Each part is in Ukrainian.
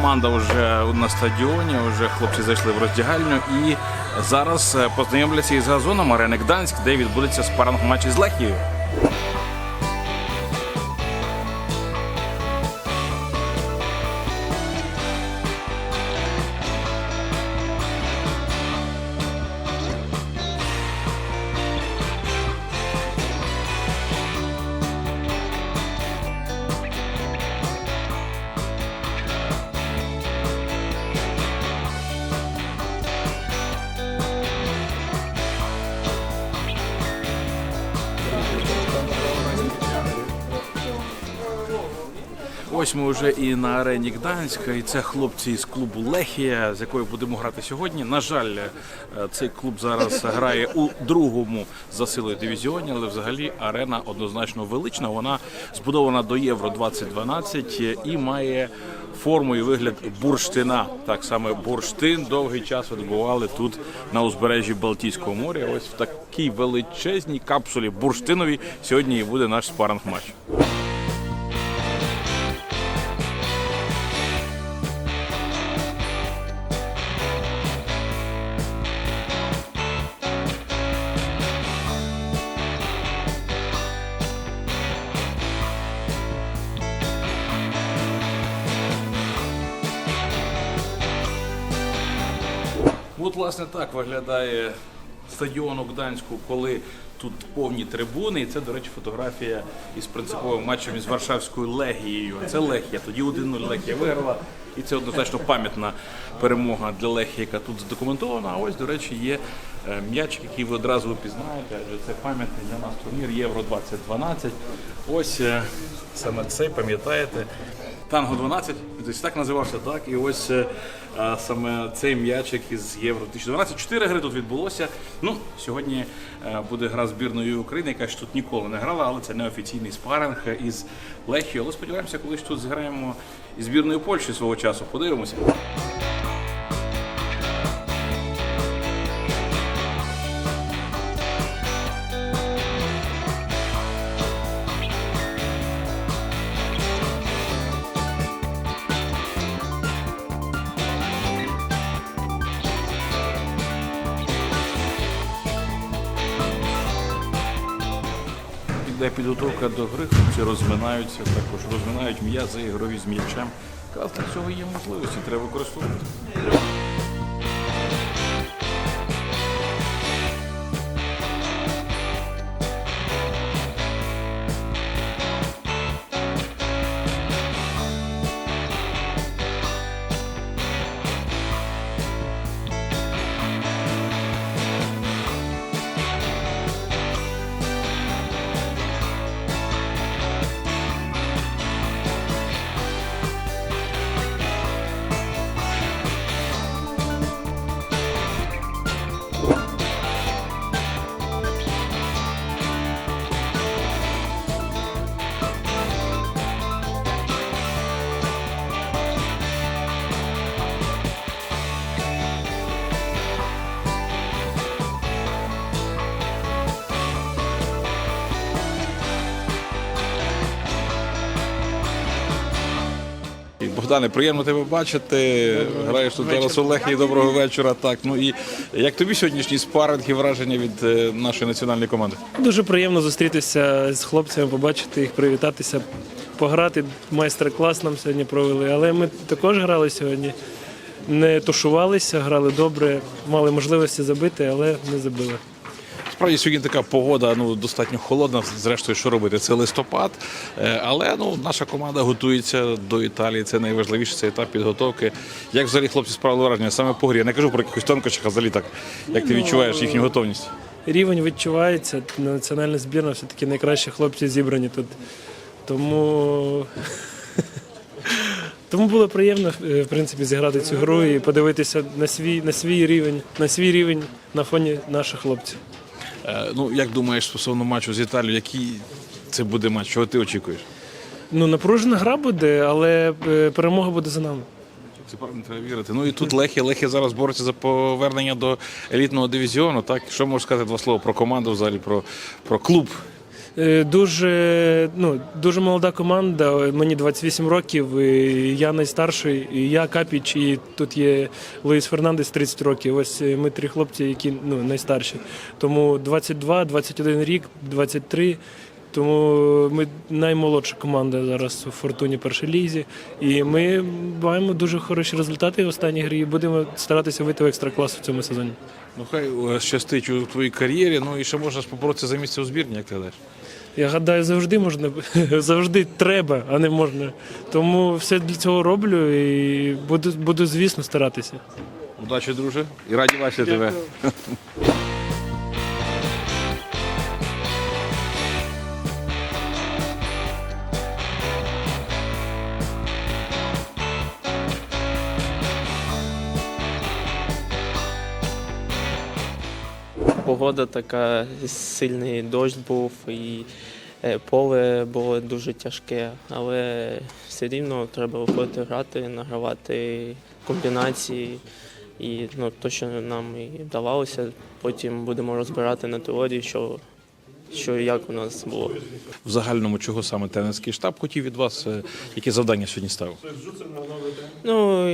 Команда вже на стадіоні, вже хлопці зайшли в роздягальню і зараз е, познайомляться із газоном арени Гданськ, де відбудеться спаранг матч із Лехією. Ось ми вже і на арені Гданська, і це хлопці з клубу Лехія, з якою будемо грати сьогодні. На жаль, е, цей клуб зараз грає у другому за силою дивізіоні, але взагалі арена однозначно велична. Вона збудована до Євро 2012 і має форму і вигляд бурштина. Так саме бурштин довгий час відбували тут на узбережжі Балтійського моря. Ось в такій величезній капсулі бурштиновій сьогодні і буде наш спаринг матч. От, власне, так виглядає стадіон у Гданську, коли тут повні трибуни. І це, до речі, фотографія із принциповим матчем із Варшавською Легією. Це Лехія. Тоді 1-0 Лехія виграла. І це однозначно пам'ятна перемога для Лехії, яка тут задокументована. А ось, до речі, є е, м'ячик, який ви одразу впізнаєте. Адже це пам'ятний для нас турнір Євро 2012. Ось е, саме цей, пам'ятаєте. Танго 12, десь так називався, так. І ось е, а, саме цей м'ячик із Євро 2012. Чотири гри тут відбулося. Ну, сьогодні е, буде гра збірної України, яка ж тут ніколи не грала, але це неофіційний спаринг із Лехією. Але сподіваємося, колись тут зіграємо із збірною Польщі свого часу. Подивимося. Іде підготовка до гри, хлопці розминаються, також розминають м'язи ігрові з м'ячем. Для цього є можливості, треба використовувати. Богдане, приємно тебе бачити. Граєш тут зараз у Лехії. Доброго вечора. Так, ну і як тобі сьогоднішній спаринг і враження від е, нашої національної команди? Дуже приємно зустрітися з хлопцями, побачити їх, привітатися, пограти. Майстер-клас нам сьогодні провели. Але ми також грали сьогодні. Не тушувалися, грали добре, мали можливості забити, але не забили. Справді сьогодні така погода ну достатньо холодна. Зрештою, що робити? Це листопад. Е, Але ну наша команда готується до Італії. Це найважливіше це етап підготовки. Як взагалі хлопці справили враження саме по грі? Я не кажу про якихось тонкощах, а взагалі так. Як ти відчуваєш їхню готовність? Рівень відчувається. Національна збірна все-таки найкращі хлопці зібрані тут. Тому. Тому було приємно е, в принципі зіграти цю гру і подивитися на свій, на свій рівень, на свій рівень на фоні наших хлопців. Е, Ну як думаєш стосовно матчу з Італією, який це буде матч? Чого ти очікуєш? Ну, напружена гра буде, але е, перемога буде за нами. Це правильно треба вірити. Ну і тут Лехи, Лехи зараз бореться за повернення до елітного дивізіону. Так що можеш сказати два слова про команду, взагалі про, про клуб Дуже, ну, дуже молода команда. Мені 28 років. і Я найстарший, і я Капіч, і тут є Луїс Фернандес 30 років. Ось е, ми три хлопці, які ну, найстарші. Тому 22, 21 рік, 23. Тому ми наймолодша команда зараз у Фортуні першій лізі. І ми маємо дуже хороші результати в останній грі. і Будемо старатися вийти в екстраклас в цьому сезоні. Ну хай е, щастить у твоїй кар'єрі. Ну і ще можна ж поборотися за місце у збірні, як ти гадаєш? Я гадаю, завжди можна, завжди треба, а не можна. Тому все для цього роблю і буду, буду звісно, старатися. Удачі, друже, і раді бачити тебе. Погода така, сильний дощ був і е, поле було дуже тяжке, але все рівно треба виходити грати, награвати комбінації. І ну, то, що нам і вдавалося, потім будемо розбирати на теорії, що, що і як у нас було. В загальному чого саме тренерський штаб хотів від вас, е, які завдання сьогодні ставив? Ну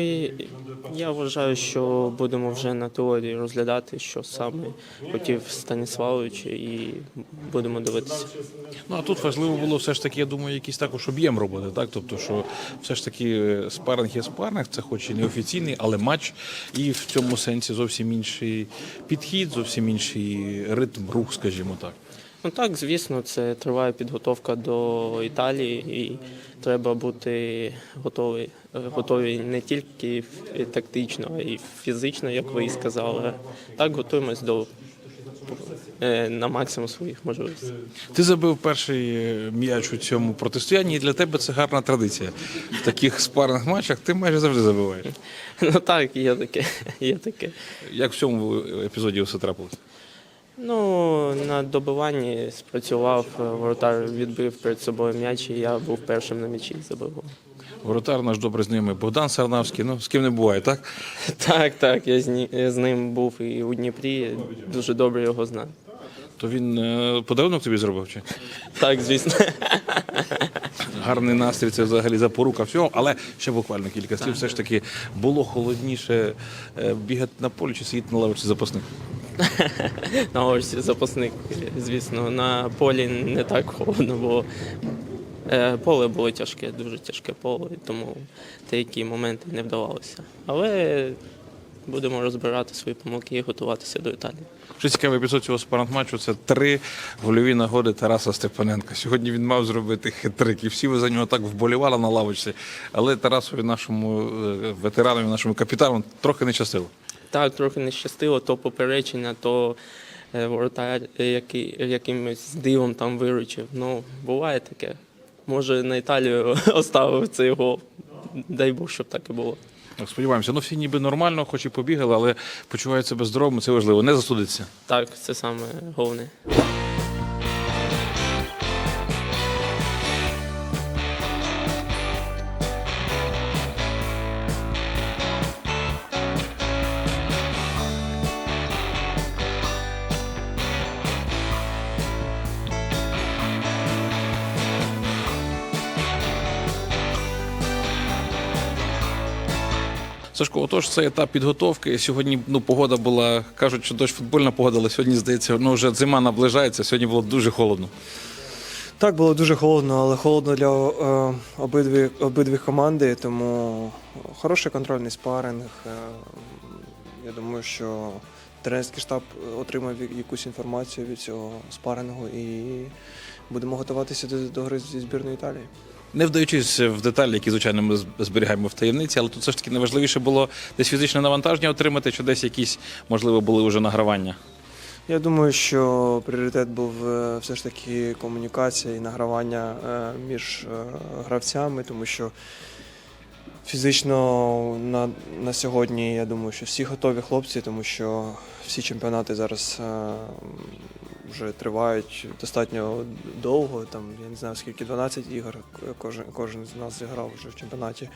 я вважаю, що будемо вже на теорії розглядати, що саме хотів Станіславович, і будемо дивитися. Ну а тут важливо було все ж таки, я думаю, якийсь також об'єм роботи, так? Тобто, що все ж таки е, спаринг є спаринг, це хоч і не офіційний, але матч, і в цьому сенсі зовсім інший підхід, зовсім інший ритм, рух, скажімо так. Ну так, звісно, це триває підготовка до Італії, і треба бути готові, готові не тільки тактично, а й фізично, як ви і сказали. Так готуємось до е, на максимум своїх можливостей. Ти забив перший е, м'яч у цьому протистоянні, і для тебе це гарна традиція. В таких спарних матчах ти майже завжди забиваєш. Ну так, є таке. Є таке. Як в цьому епізоді все трапилось? Ну, на добиванні спрацював, воротар відбив перед собою м'яч, і я був першим на м'ячі забив. гол. Воротар наш добре знайомий Богдан Сарнавський. Ну з ким не буває, так? Так, так, я з, ні- я з ним був і у Дніпрі, дуже добре його знаю. То він е, подарунок тобі зробив чи? Так, звісно. Гарний настрій, це взагалі запорука всього, але ще буквально кілька слів. Все ж таки було холодніше е, бігати на полі чи сидіти на лавочці запасних. На ось запасник, звісно, на полі не так холодно було. Е, Поле було тяжке, дуже тяжке поле, тому деякі моменти не вдавалося. Але будемо розбирати свої помилки і готуватися до Італії. Ще цікавий епізод цього спарантматчу – це три гольові нагоди Тараса Степаненка. Сьогодні він мав зробити хитрик, і всі ви за нього так вболівали на лавочці. Але Тарасові, нашому е, ветерану, нашому капітану, трохи не щастило. Так, трохи не щастило, то поперечення, то е, воротар, е, який якимось дивом там виручив. Ну, буває таке. Може, на Італію оставив цей гол. Дай Бог, щоб так і було. Сподіваємося, ну всі ніби нормально, хоч і побігали, але почувають себе здоровими, це важливо. Не засудиться Так, це саме головне. Сашко, отож, це етап підготовки. Сьогодні ну, погода була, кажуть, що дощ футбольна погода, але сьогодні, здається, ну, вже зима наближається. Сьогодні було дуже холодно. Так, було дуже холодно, але холодно для е, обидві, обидві команди, тому хороший контрольний спаринг. Е, я думаю, що тренерський штаб отримав якусь інформацію від цього спарингу і будемо готуватися до, до гри зі збірної Італії. Не вдаючись в деталі, які, звичайно, ми зберігаємо в таємниці, але тут все ж таки найважливіше було десь фізичне навантаження отримати, чи десь якісь, можливо, були вже награвання. Я думаю, що пріоритет був е, все ж таки комунікація і награвання е, між е, гравцями, тому що фізично на, на сьогодні я думаю, що всі готові хлопці, тому що всі чемпіонати зараз е, вже тривають достатньо довго. Там я не знаю скільки 12 ігор. Кожен кожен з нас зіграв вже в чемпіонаті.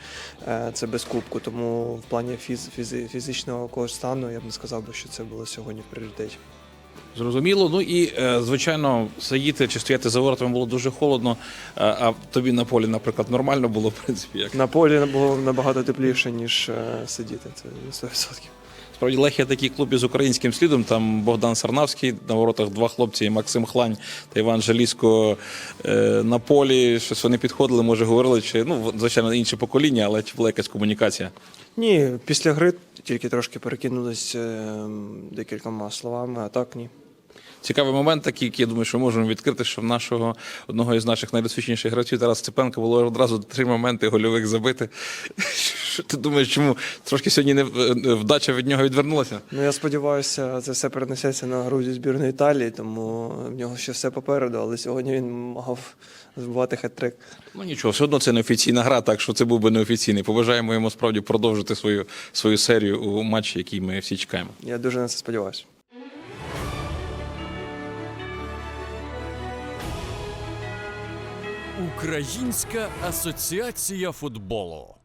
Е, Це без кубку. Тому в плані фіз, фізи- фізичного стану я б не сказав би, що це було сьогодні в пріоритеті. Зрозуміло. Ну і е, звичайно, сидіти чи стояти за воротами було дуже холодно. А, а тобі на полі, наприклад, нормально було, в принципі, як На полі було набагато тепліше, ніж е, сидіти. Це 100%. Справді Лехія такий клуб із українським слідом. Там Богдан Сарнавський на воротах два хлопці, Максим Хлань та Іван Жалісько е, на полі. Щось вони підходили, може говорили, чи ну звичайно інше покоління, але чи була якась комунікація? Ні, після гри тільки трошки перекинулись е, декількома словами, а так ні. Цікавий момент, такий, який я думаю, що можемо відкрити, що в нашого одного із наших найдосвідченіших гравців Тараса Степенка було одразу три моменти гольових забити. Що ти думаєш, чому трошки сьогодні не вдача від нього відвернулася? Ну я сподіваюся, це все перенесеться на грузі збірної Італії, тому в нього ще все попереду, але сьогодні він мав збивати хет-трик. Ну нічого, все одно це неофіційна гра, так що це був би неофіційний. Побажаємо йому справді продовжити свою, свою серію у матчі, який ми всі чекаємо. Я дуже на це сподіваюся. Українська асоціація футболу.